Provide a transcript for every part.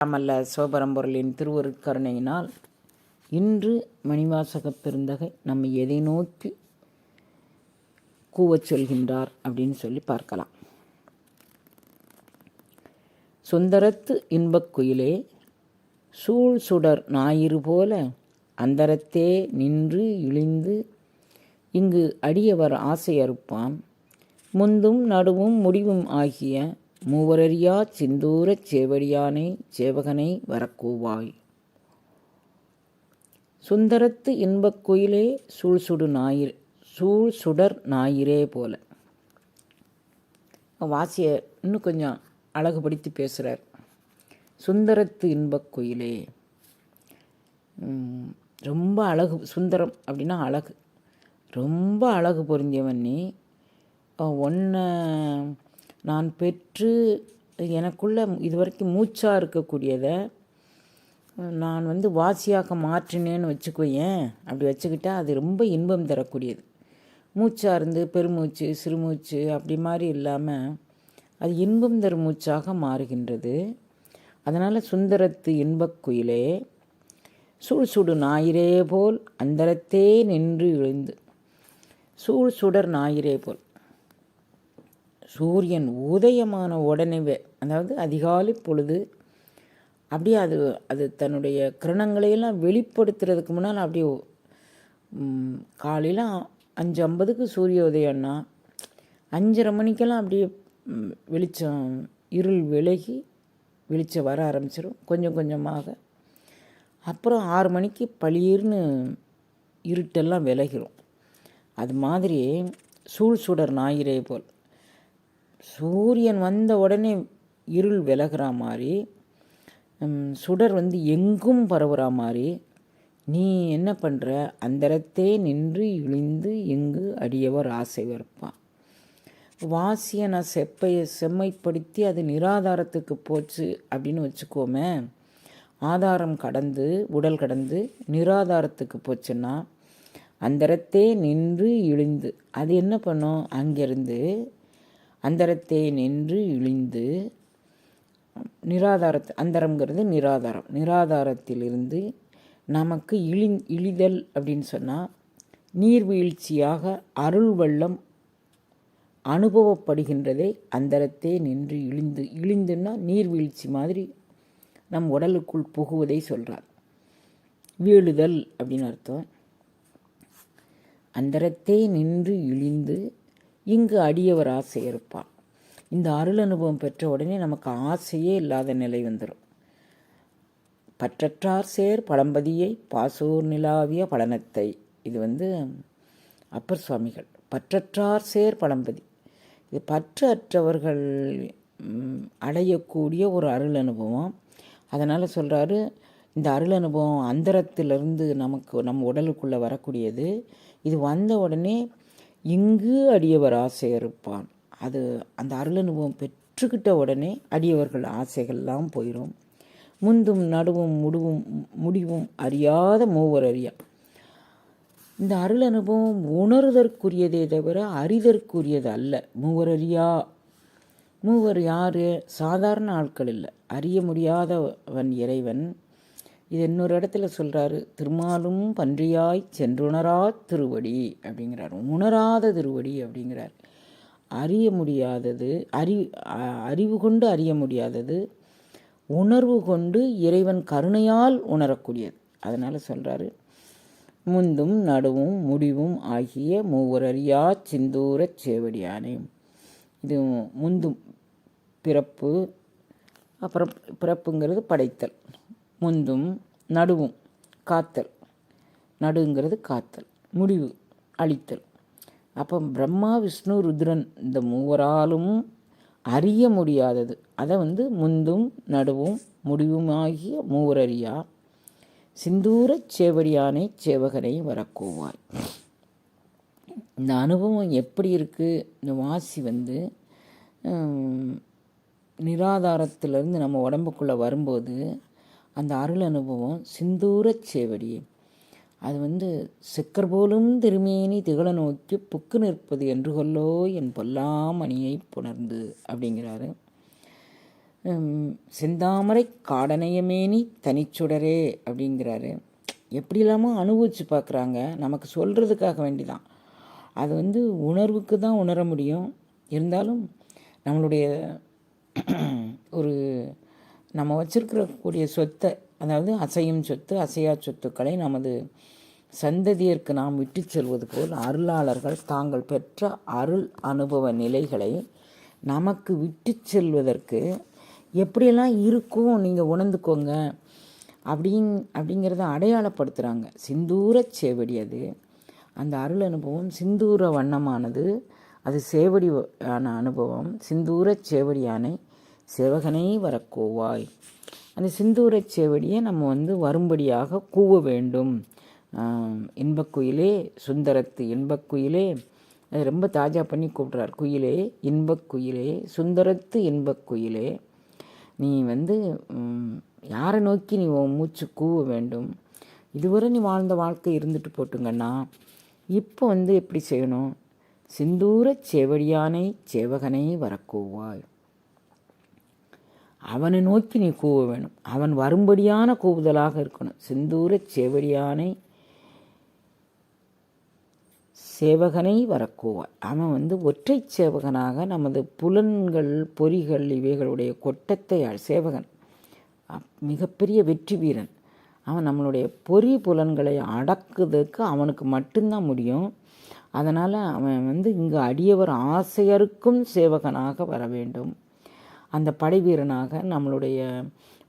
அமல்ல சிவபரம்பொருளின் திருவருட்கருணையினால் இன்று மணிவாசக பெருந்தகை நம்மை எதை நோக்கி கூவச் சொல்கின்றார் அப்படின்னு சொல்லி பார்க்கலாம். சுந்தரத்து இன்பக் குயிலே சூழ் சுடர் ஞாயிறு போல அந்தரத்தே நின்று இழிந்து இங்கு அடியவர் ஆசையறுப்பான் முந்தும் நடுவும் முடிவும் ஆகிய மூவரறியா சிந்தூரச் சேவடியானை சேவகனை வரக்கூவாய். சுந்தரத்து இன்பக் குயிலே சூழ் சுடு ஞாயிறு சூழ் சுடர் ஞாயிறே போல. வாசிய இன்னும் கொஞ்சம் அழகுபடுத்தி பேசுகிறார் சுந்தரத்து இன்பக் குயிலே. ரொம்ப அழகு சுந்தரம் அப்படின்னா அழகு. ரொம்ப அழகு பொருந்தியவன் நீ. ஒன்று நான் பெற்று எனக்குள்ள இதுவரைக்கும் மூச்சாக இருக்கக்கூடியதை நான் வந்து வாசியாக மாற்றினேன்னு வச்சுக்கோயேன். அப்படி வச்சுக்கிட்டா அது ரொம்ப இன்பம் தரக்கூடியது. மூச்சாக இருந்து பெருமூச்சு சிறுமூச்சு அப்படி மாதிரி இல்லாமல் அது இன்பம் தரும் மூச்சாக மாறுகின்றது. அதனால் சுந்தரத்து இன்பக் குயிலே சூழ் சுடு ஞாயிறே போல் அந்தரத்தே நின்று எழுந்து சூழ் சுடர் ஞாயிறே போல். சூரியன் உதயமான உடனே அதாவது அதிகாலை பொழுது அப்படியே அது அது தன்னுடைய கிரணங்களையெல்லாம் வெளிப்படுத்துறதுக்கு முன்னால் அப்படியே காலையில் அஞ்சு ஐம்பதுக்கு சூரிய உதயம்னா அஞ்சரை மணிக்கெல்லாம் அப்படியே வெளிச்சம் இருள் விலகி வெளிச்சம் வர ஆரம்பிச்சிடும் கொஞ்சம் கொஞ்சமாக. அப்புறம் ஆறு மணிக்கு பளிர்னு இருட்டெல்லாம் விலகிரும். அது மாதிரி சூழ் சுடர் ஞாயிறே போல். சூரியன் வந்த உடனே இருள் விலகிற மாதிரி சுடர் வந்து எங்கும் பரவுற மாதிரி நீ என்ன பண்ணுற அந்தரத்தே நின்று இழிந்து எங்கு அடியவர் ஆசை வைப்பான் வாசியை நான் செம்மைப்படுத்தி அது நிராதாரத்துக்கு போச்சு அப்படின்னு வச்சுக்கோமே ஆதாரம் கடந்து உடல் கடந்து நிராதாரத்துக்கு போச்சுன்னா அந்தரத்தே நின்று இழிந்து அது என்ன பண்ணும்? அங்கேருந்து அந்தரத்தே நின்று இழிந்து நிராதார அந்தரம்ங்கிறது நிராதாரம். நிராதாரத்திலிருந்து நமக்கு இழி இழிதல் அப்படின்னு சொன்னால் நீர்வீழ்ச்சியாக அருள் வெள்ளம் அனுபவப்படுகின்றதை அந்தரத்தே நின்று இழிந்து. இழிந்துன்னா நீர்வீழ்ச்சி மாதிரி நம் உடலுக்குள் புகுவதை சொல்கிறார் வீழுதல் அப்படின்னு அர்த்தம். அந்தரத்தே நின்று இழிந்து இங்கு அடியவர் ஆசை இருப்பார் இந்த அருள் அனுபவம் பெற்ற உடனே நமக்கு ஆசையே இல்லாத நிலை வந்துடும் பற்றற்றார் சேர் பழம்பதியை பாசூர் நிலாவிய பலனத்தை இது வந்து அப்பர் சுவாமிகள். பற்றற்றார் சேர் பழம்பதி. இது பற்று அற்றவர்கள் அடையக்கூடிய ஒரு அருள் அனுபவம். அதனால் சொல்கிறாரு இந்த அருள் அனுபவம் அந்தரத்திலிருந்து நமக்கு நம் உடலுக்குள்ளே வரக்கூடியது. இது வந்த உடனே இங்கு அடியவர் ஆசை இருப்பான் அது அந்த அருள் அனுபவம் பெற்றுக்கிட்ட உடனே அடியவர்கள் ஆசைகள்லாம் போயிடும் முந்தும் நடுவும் முடிவும் முடிவும் அறியாத மூவர் அறியா. இந்த அருள் அனுபவம் உணர்தற்குரியதே தவிர அறிதற்குரியது அல்ல. மூவர் அறியா மூவர் யார்? சாதாரண ஆட்கள் இல்லை. அறிய முடியாதவன் இறைவன். இது இன்னொரு இடத்துல சொல்கிறாரு திருமாலும் பன்றியாய் சென்றுணரா திருவடி அப்படிங்கிறார். உணராத திருவடி அப்படிங்கிறார். அறிய முடியாதது அறி அ- அறிவு கொண்டு அறிய முடியாதது உணர்வு கொண்டு இறைவன் கருணையால் உணரக்கூடியது. அதனால் சொல்கிறாரு முந்தும் நடுவும் முடிவும் ஆகிய மூவரறியா சிந்தூரச் சேவடியானே இது முந்தும் பிறப்பு அப்புறம் பிறப்புங்கிறது படைத்தல். முந்தும் நடுவும் காத்தல். நடுங்கிறது காத்தல். முடிவு அழித்தல். அப்போ பிரம்மா விஷ்ணு ருத்ரன் இந்த மூவராலும் அறிய முடியாதது. அதை வந்து முந்தும் நடுவும் முடிவுமாகிய மூவரறியா சிந்தூரச் சேவடியானை சேவகனை வரக்கோவாய். இந்த அனுபவம் எப்படி இருக்குது இந்த வாசி வந்து நிராதாரத்திலேருந்து நம்ம உடம்புக்குள்ளே வரும்போது அந்த அருள் அனுபவம் சிந்தூரச் சேவடியே. அது வந்து சிக்கர் போலும் திருமேனி திகழ நோக்கி புக்கு நிற்பது என்று கொல்லோ என் பொல்லாமணியை புணர்ந்து அப்படிங்கிறாரு. செந்தாமரை காடனையமேனி தனிச்சுடரே அப்படிங்கிறாரு. எப்படி இல்லாமல் அனுபவிச்சு பார்க்குறாங்க. நமக்கு சொல்கிறதுக்காக வேண்டிதான். அது வந்து உணர்வுக்கு தான் உணர முடியும். இருந்தாலும் நம்மளுடைய ஒரு நம்ம வச்சிருக்கக்கூடிய சொத்தை அதாவது அசையும் சொத்து அசையா சொத்துக்களை நமது சந்ததியருக்கு நாம் விட்டு செல்வது போல் அருளாளர்கள் தாங்கள் பெற்ற அருள் அனுபவ நிலைகளை நமக்கு விட்டு செல்வதற்கு எப்படியெல்லாம் இருக்கும் நீங்கள் உணர்ந்துக்கோங்க அப்படிங் அப்படிங்கிறத அடையாளப்படுத்துகிறாங்க சிந்தூரச் சேவடி அது. அந்த அருள் அனுபவம் சிந்தூர வண்ணமானது. அது சேவடி ஆன அனுபவம். சிந்தூரச் சேவடியானை சேவகனை வரக்கோவாய். அந்த சிந்தூரச் சேவடியை நம்ம வந்து வரும்படியாக கூவ வேண்டும். இன்பக்குயிலே சுந்தரத்து இன்பக்குயிலே அது ரொம்ப தாஜா பண்ணி கூப்பிட்றார். குயிலே இன்பக்குயிலே சுந்தரத்து இன்பக்குயிலே. நீ வந்து யாரை நோக்கி நீ உன் மூச்சு கூவ வேண்டும்? இதுவரை நீ வாழ்ந்த வாழ்க்கை இருந்துட்டு போட்டுங்கன்னா இப்போ வந்து எப்படி செய்யணும்? சிந்தூரச் சேவடியானை சேவகனை வரக்கூவாய். அவனை நோக்கி நீ கூவ வேணும் அவன் வரும்படியான கூவுதலாக இருக்கணும். சிந்தூர சேவடியானை சேவகனை வரக்கூவாய். அவன் வந்து ஒற்றை சேவகனாக நமது புலன்கள் பொறிகள் இவைகளுடைய கொட்டத்தை சேவகன். மிகப்பெரிய வெற்றி வீரன். அவன் நம்மளுடைய பொறி புலன்களை அடக்குறதுக்கு அவனுக்கு மட்டும்தான் முடியும். அதனால் அவன் வந்து இங்கு அடியவர் ஆசையருக்கும் சேவகனாக வர வேண்டும். அந்த படை வீரனாக நம்மளுடைய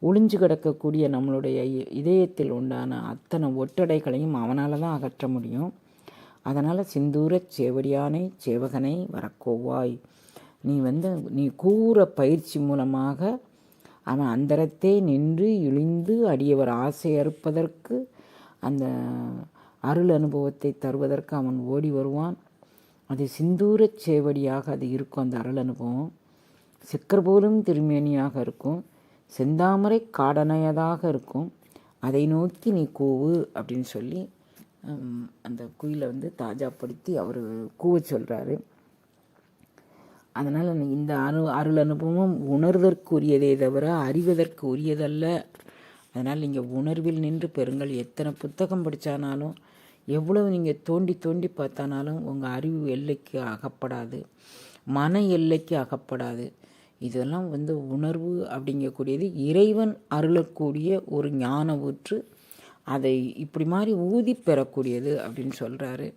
ஒளிஞ்சு கிடக்கக்கூடிய நம்மளுடைய இதயத்தில் உண்டான அத்தனை ஒட்டடைகளையும் அவனால் தான் அகற்ற முடியும். அதனால் சிந்தூரச் சேவடியானை சேவகனை வரக்கோவாய். நீ வந்து நீ கூற பயிற்சி மூலமாக அவன் அந்தரத்தே நின்று இழிந்து அடியவர் ஆசை அறுப்பதற்கு அந்த அருள் அனுபவத்தை தருவதற்கு அவன் ஓடி வருவான். அது சிந்தூரச் சேவடியாக அது இருக்கும் அந்த அருள் அனுபவம். சிக்கர் போலும் திருமேனியாக இருக்கும். செந்தாமரை காடனையதாக இருக்கும். அதை நோக்கி நீ கூவு அப்படின்னு சொல்லி அந்த குயிலை வந்து தாஜாப்படுத்தி அவர் கூவ சொல்கிறாரு அதனால் இந்த அனு அருள் அனுபவம் உணர்வதற்கு உரியதே தவிர அறிவதற்கு உரியதல்ல. அதனால் நீங்கள் உணர்வில் நின்று பெறுங்கள். எத்தனை புத்தகம் படித்தானாலும் எவ்வளவு நீங்கள் தோண்டி தோண்டி பார்த்தானாலும் உங்கள் அறிவு எல்லைக்கு அகப்படாது. மன எல்லைக்கு அகப்படாது. இதெல்லாம் வந்து உணர்வு அப்படிங்கக்கூடியது. இறைவன் அருளக்கூடிய ஒரு ஞான ஊற்று அதை இப்படி மாதிரி ஊதி பெறக்கூடியது அப்படின்னு சொல்கிறாரு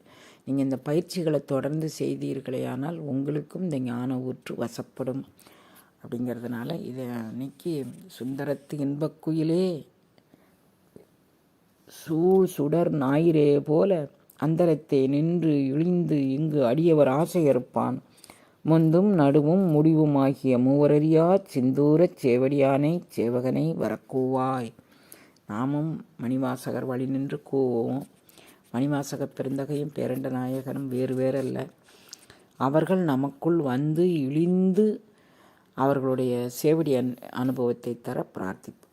நீங்கள் இந்த பயிற்சிகளை தொடர்ந்து செய்தீர்களேயானால் உங்களுக்கும் இந்த ஞான ஊற்று வசப்படும் அப்படிங்கிறதுனால இதை அன்னைக்கு சுந்தரத்து இன்பக்குயிலே சூழ் சுடர் ஞாயிறே போல அந்தரத்தை நின்று இழிந்து இங்கு அடியவர் ஆசையறுப்பான். முந்தும் நடுவும் முடிவுமாகிய மூவரறியா சிந்தூரச் சேவடியானை சேவகனை வரக்கூவாய். நாமும் மணிவாசகர் வழி நின்று கூவோம். மணிவாசகர் பெருந்தகையும் பேரண்ட நாயகனும் வேறு வேறல்ல. அவர்கள் நமக்குள் வந்து இழிந்து அவர்களுடைய சேவடி அன் அனுபவத்தை தர பிரார்த்திப்போம்